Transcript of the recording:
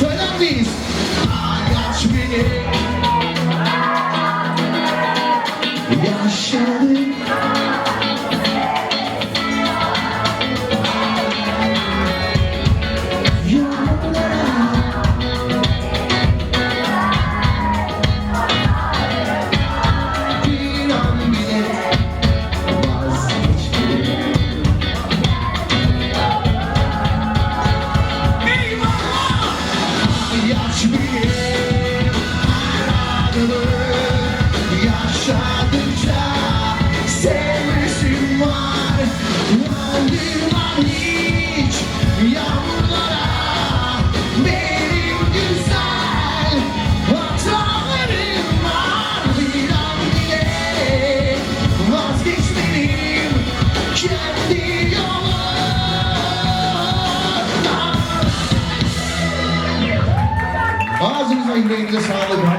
Söyler miyiz? Aç beni You. பாசுக்கு இந்த சாலை